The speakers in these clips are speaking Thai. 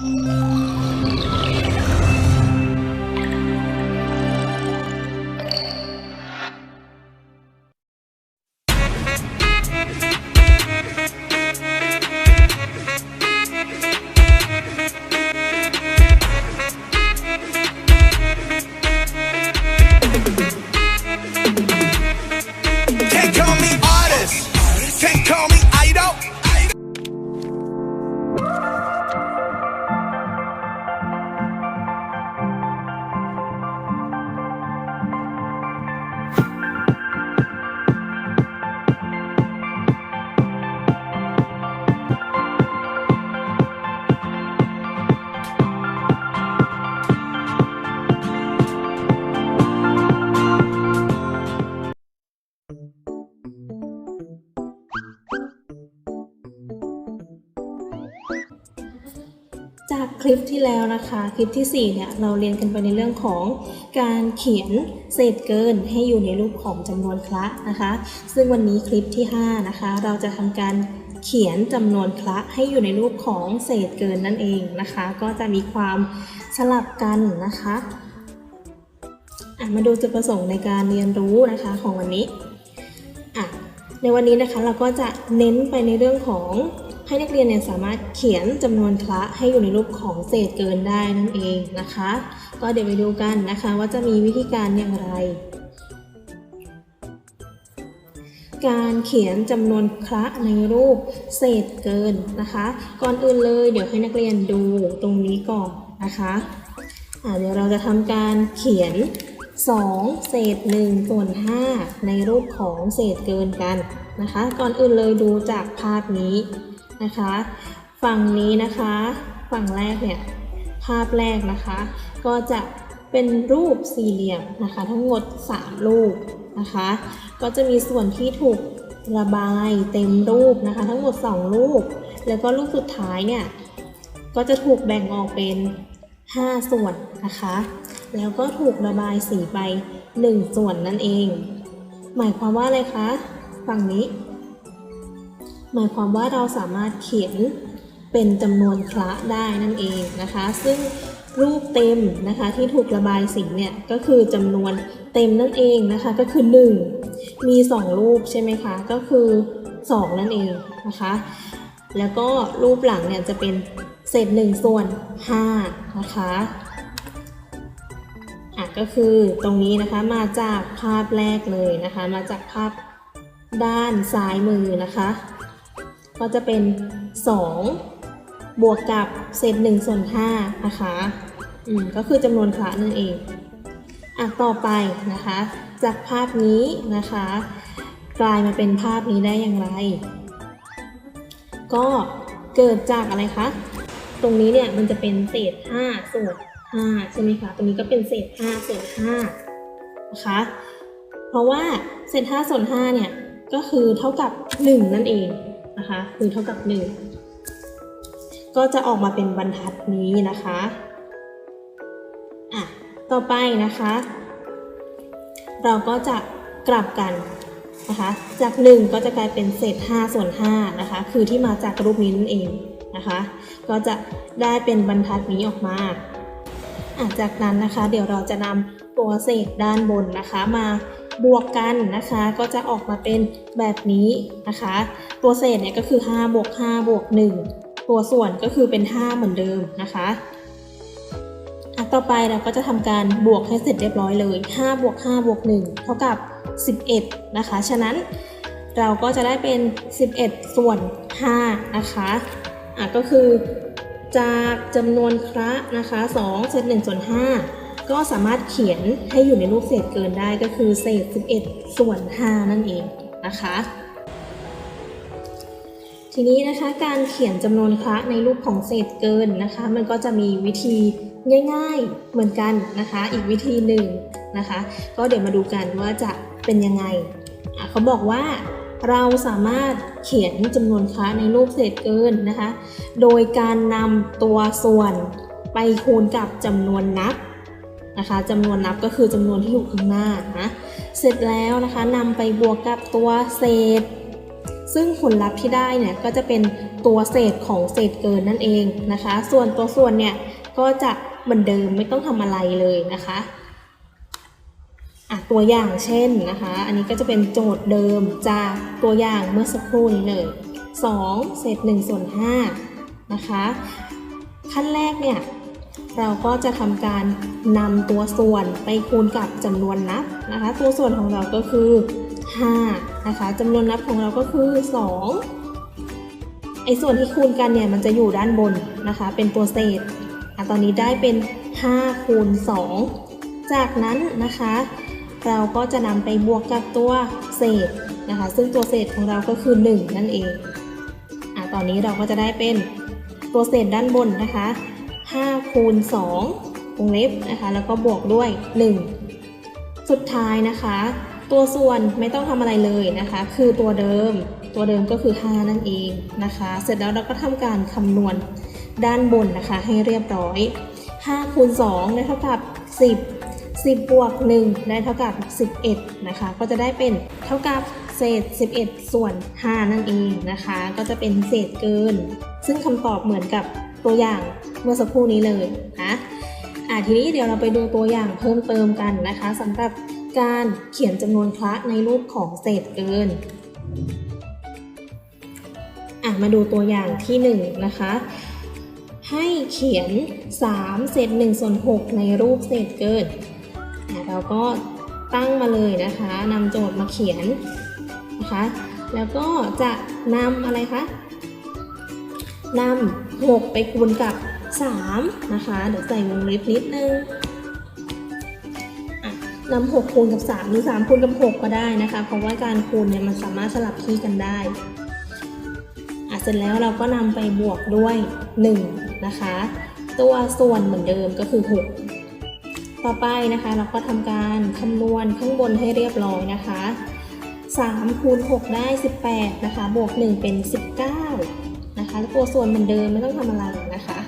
Música ลิปที่แล้วนะคะ คลิปที่ 4 เนี่ย เราเรียนกันไปในเรื่องของการเขียนเศษเกินให้อยู่ในรูปของจำนวนคละนะคะ ซึ่งวันนี้คลิปที่ 5 นะคะ เราจะทำการเขียนจำนวนคละให้อยู่ในรูปของเศษเกินนั่นเองนะคะ ก็จะมีความสลับกันนะคะมาดูจุดประสงค์ในการเรียนรู้นะคะของวันนี้ ในวันนี้นะคะเราก็จะเน้นไปในเรื่องของ ให้นักเรียนเนี่ยสามารถเขียนจำนวนคละให้อยู่ในรูปของเศษเกินได้นั่นเองนะคะ ก็เดี๋ยวไปดูกันนะคะว่าจะมีวิธีการอย่างไร การเขียนจำนวนคละในรูปเศษเกินนะคะ ก่อนอื่นเลยเดี๋ยวให้นักเรียนดูตรงนี้ก่อนนะคะเดี๋ยวเราจะทำการเขียน 2 เศษ1ส่วน5ในรูปของเศษเกินกันนะคะ ก่อนอื่นเลยดูจากภาพนี้ นะคะ ฝั่งนี้นะคะ ฝั่งแรกเนี่ยภาพแรกนะคะ ก็จะเป็นรูปสี่เหลี่ยมนะคะ ทั้งหมด 3 รูปนะคะ ก็จะมีส่วนที่ถูกระบายเต็มรูปนะคะ ทั้งหมด 2 รูป แล้วก็รูปสุดท้ายเนี่ยก็จะถูกแบ่งออกเป็น 5 ส่วนนะคะ แล้วก็ถูกระบายสีไป 1 ส่วนนั่นเอง หมายความว่าอะไรคะ ฝั่งนี้ หมายความว่าเราสามารถเขียนเป็นจำนวนคละได้นั่นเองนะคะ ซึ่งรูปเต็มนะคะที่ถูกระบายสีเนี่ยก็คือจำนวนเต็มนั่นเองนะคะก็คือ 1 มี 2 รูปใช่ไหมคะก็คือ 2 นั่นเองนะคะแล้วก็รูปหลังเนี่ยจะเป็นเศษ1ส่วน5นะคะอะก็คือตรงนี้นะคะมาจากภาพแรกเลยนะคะ มาจากภาพด้านซ้ายมือนะคะ ก็จะเป็น 2 บวกกับเศษ1ส่วน5นะคะอืมก็คือจำนวนคละนั่นเองอะต่อไปนะคะ จากภาพนี้นะคะ กลายมาเป็นภาพนี้ได้อย่างไร ก็เกิดจากอะไรคะ ตรงนี้เนี่ยมันจะเป็นเศษ5ส่วน5ใช่ไหมคะตรงนี้ก็เป็นเศษ5ส่วน5นะคะเพราะว่าเศษ5ส่วน5เนี่ยก็คือเท่ากับ 1 นั่นเอง นะคะคือเท่ากับ 1 ก็จะออกมาเป็นบรรทัดนี้นะคะอะต่อไปนะคะ เราก็จะกลับกันนะคะจาก 1 ก็จะกลายเป็นเศษ5ส่วน5นะคะคือที่มาจากรูปนี้นั่นเองนะคะก็จะได้เป็นบรรทัดนี้ออกมาจากนั้นนะคะ เดี๋ยวเราจะนำตัวเศษด้านบนนะคะมา บวกกันนะคะก็จะออกมาเป็นแบบนี้นะคะ ตัวเศษเนี่ยก็คือ 5 บวก 5 บวก 1 ตัวส่วนก็คือเป็น 5 เหมือนเดิมนะคะต่อไปเราก็จะทำการบวกให้เสร็จเรียบร้อยเลย 5 บวก 5 บวก 1 เท่ากับ 11 นะคะ ฉะนั้นเราก็จะได้เป็น 11 ส่วน 5 นะคะอะก็คือจากจำนวนคระนะคะ2เศษ1ส่วน5 ก็สามารถเขียนให้อยู่ในรูปเศษเกินได้ก็คือเศษ 11 ส่วน 5 นั่นเองนะคะ ทีนี้นะคะการเขียนจำนวนคละในรูปของเศษเกินนะคะ มันก็จะมีวิธีง่าย ๆเหมือนกันนะคะ อีกวิธีหนึ่งนะคะ ก็เดี๋ยวมาดูกันว่าจะเป็นยังไงเขาบอกว่าเราสามารถเขียนจำนวนคละในรูปเศษเกินนะคะ โดยการนำตัวส่วนไปคูณกับจำนวนนับ นะคะจำนวนนับก็คือจำนวนที่อยู่ข้างหน้านะเสร็จแล้วนะคะนำไปบวกกับตัวเศษ ซึ่งผลลัพธ์ที่ได้เนี่ยก็จะเป็นตัวเศษของเศษเกินนั่นเองนะคะ ส่วนตัวส่วนเนี่ยก็จะเหมือนเดิมไม่ต้องทำอะไรเลยนะคะอะตัวอย่างเช่นนะคะ อันนี้ก็จะเป็นโจทย์เดิมจากตัวอย่างเมื่อสักครู่นี้เลย 2 เศษ1ส่วน5นะคะ ขั้นแรกเนี่ย เราก็จะทำการนำตัวส่วนไปคูณกับจำนวนนับนะคะ ตัวส่วนของเราก็คือ5นะคะจำนวนนับของเราก็คือ 2 ไอ้ส่วนที่คูณกันเนี่ยมันจะอยู่ด้านบนนะคะ เป็นตัวเศษอะตอนนี้ได้เป็น 5 คูณ 2 จากนั้นนะคะ เราก็จะนำไปบวกกับตัวเศษนะคะ ซึ่งตัวเศษของเราก็คือ 1 นั่นเองอะตอนนี้เราก็จะได้เป็นตัวเศษด้านบนนะคะ 5คูณ2วงเล็บนะคะแล้วก็บวกด้วย 1 สุดท้ายนะคะ ตัวส่วนไม่ต้องทำอะไรเลยนะคะ คือตัวเดิมตัวเดิมก็คือ 5 นั่นเองนะคะ เสร็จแล้วเราก็ทำการคำนวณด้านบนนะคะ ให้เรียบร้อย5คูณ2ได้เท่ากับ 10 10 บวก 1 ได้เท่ากับ 11 นะคะ ก็จะได้เป็นเท่ากับเศษ 11 ส่วน 5 นั่นเองนะคะ ก็จะเป็นเศษเกิน ซึ่งคำตอบเหมือนกับ ตัวอย่างเมื่อสักครู่นี้เลยนะอะทีนี้เดี๋ยวเราไปดูตัวอย่างเพิ่มเติมกันนะคะสำหรับการเขียนจำนวนคละในรูปของเศษเกินอะมาดูตัวอย่างที่1นะคะให้เขียน 3 เศษ1ส่วน6ในรูปเศษเกิน เราก็ตั้งมาเลยนะคะนำโจทย์มาเขียนนะคะ แล้วก็จะนำอะไรคะนำ 6 ไปคูณกับ 3 นะคะ เดี๋ยวใส่วงเล็บนิดนึงนำ6คูณกับ 3 หรือ 3คูณกับ 6 ก็ได้นะคะ เพราะว่าการคูณเนี่ยมันสามารถสลับที่กันได้อะเสร็จแล้วเราก็นำไปบวกด้วย 1 นะคะ ตัวส่วนเหมือนเดิมก็คือ 6 ต่อไปนะคะเราก็ทำการคำนวณข้างบนให้เรียบร้อยนะคะ3คูณ6ได้ 18 นะคะ บวก 1 เป็น 19 นะคะแล้วตัวส่วนเหมือนเดิมไม่ต้องทำอะไรนะคะ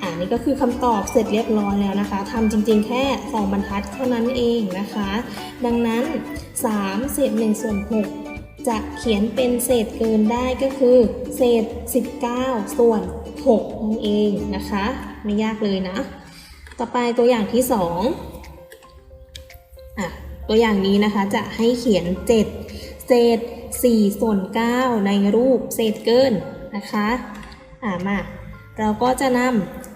อ่านี่ก็คือคำตอบเสร็จเรียบร้อยแล้วนะคะทำจริงๆแค่ 2 บรรทัดเท่านั้นเองนะคะ ดังนั้น 3 เศษ1ส่วน6จะเขียนเป็นเศษเกินได้ก็คือ เศษ 19 ส่วน 6 นั่นเองนะคะ ไม่ยากเลยนะ ต่อไปตัวอย่างที่ 2อะตัวอย่างนี้นะคะจะให้เขียน 7 เศษ4ส่วน9ในรูปเศษเกิน นะคะอ่ามาเราก็จะน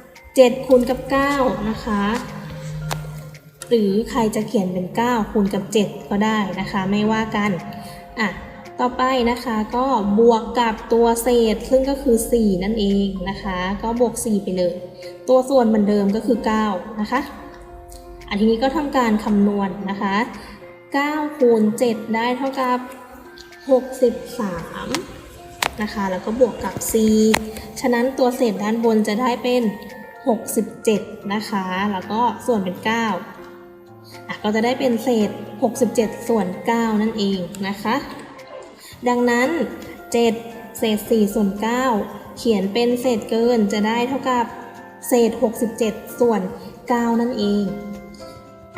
ำ7คูณกับ 9 นะคะ หรือใครจะเขียนเป็น 9 คูณกับ 7 ก็ได้นะคะ ไม่ว่ากันอะต่อไปนะคะก็บวกกับตัวเศษซึ่งก็คือ 4 นั่นเองนะคะ ก็บวก 4 ไปเลย ตัวส่วนเหมือนเดิมก็คือ 9 นะคะ อันทีนี้ก็ทำการคำนวณนะคะ 9 คูณ 7 ได้เท่ากับ 63 นะคะ แล้วก็บวกกับ4ฉะนั้นตัวเศษด้านบนจะได้เป็น 67 นะคะ แล้วก็ส่วนเป็น 9อะก็จะได้เป็นเศษ 67 ส่วน 9 นั่นเองนะคะ ดังนั้น 7 เศษ 4 ส่วน 9 เขียนเป็นเศษเกินจะได้เท่ากับเศษ 67 ส่วน 9 นั่นเอง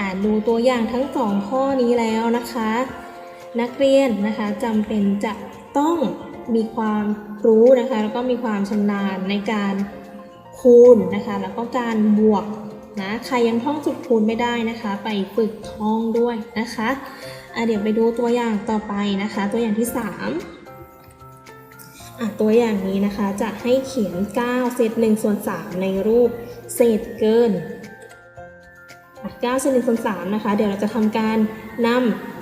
อ่านดูตัวอย่างทั้งสองข้อนี้แล้วนะคะ นักเรียนนะคะจำเป็นจะต้อง มีความรู้นะคะแล้วก็มีความชำนาญในการคูณนะคะ แล้วก็การบวกนะใครยังท่องสูตรคูณไม่ได้นะคะ ไปฝึกท่องด้วยนะคะะเดี๋ยวไปดูตัวอย่างต่อไปนะคะ ตัวอย่างที่3อะตัวอย่างนี้นะคะจะให้เขียน 9 เศษ1ส่วน3ในรูปเศษเกิน9เศษ1ส่วน3นะคะ เดี๋ยวเราจะทำการน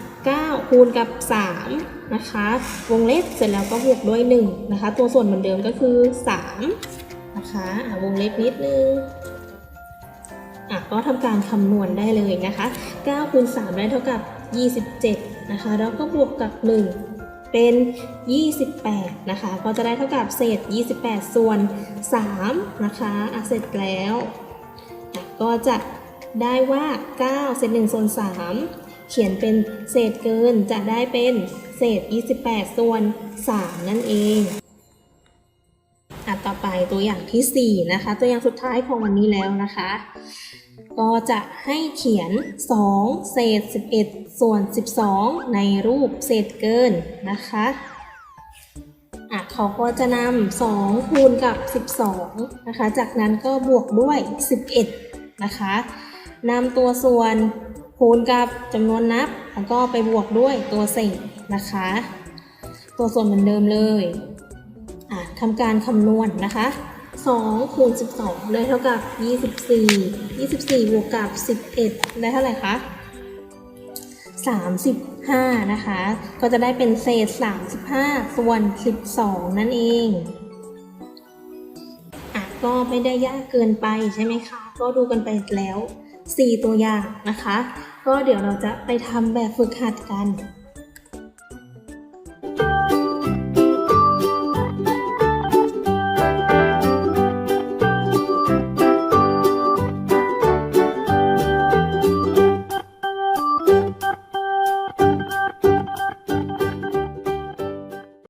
ำ9คูณกับ 3 นะคะ วงเล็บเสร็จแล้วก็บวกด้วย1นะคะ ตัวส่วนเหมือนเดิมก็คือ3นะคะะวงเล็บนิดนึงอะก็ทำการคำนวณได้เลยนะคะ9คูณ3ได้เท่ากับ 27 นะคะ แล้วก็บวกกับ 1 เป็น 28 นะคะ ก็จะได้เท่ากับเศษ 28 ส่วน 3 นะคะอะเสร็จแล้วอะก็จะได้ว่า 9 เศษ1ส่วน 3 เขียนเป็นเศษเกินจะได้เป็น เศษ 28 ส่วน 3 นั่นเองอะต่อไปตัวอย่างทีสี่ 4 นะคะ ตัวอย่างสุดท้ายของวันนี้แล้วนะคะ ก็จะให้เขียน 2 เศษ 11 ส่วน 12 ในรูปเศษเกินนะคะอะเขาก็จะนำ2คูณกับ 12 นะคะ จากนั้นก็บวกด้วย 11 นะคะนำตัวส่วน คูณกับจำนวนนับ แล้วก็ไปบวกด้วยตัวเศษนะคะ ตัวส่วนเหมือนเดิมเลยอะทำการคำนวณนะคะ2คูณ12ได้เท่ากับ 24 24 บวกกับ 11 ได้เท่าไหร่คะ 35 นะคะ ก็จะได้เป็นเศษ 35 ส่วน 12 นั่นเองอะก็ไม่ได้ยากเกินไปใช่ไหมคะ ก็ดูกันไปแล้ว 4 ตัวอย่างนะคะ ก็เดี๋ยวเราจะไปทำแบบฝึกหัดกัน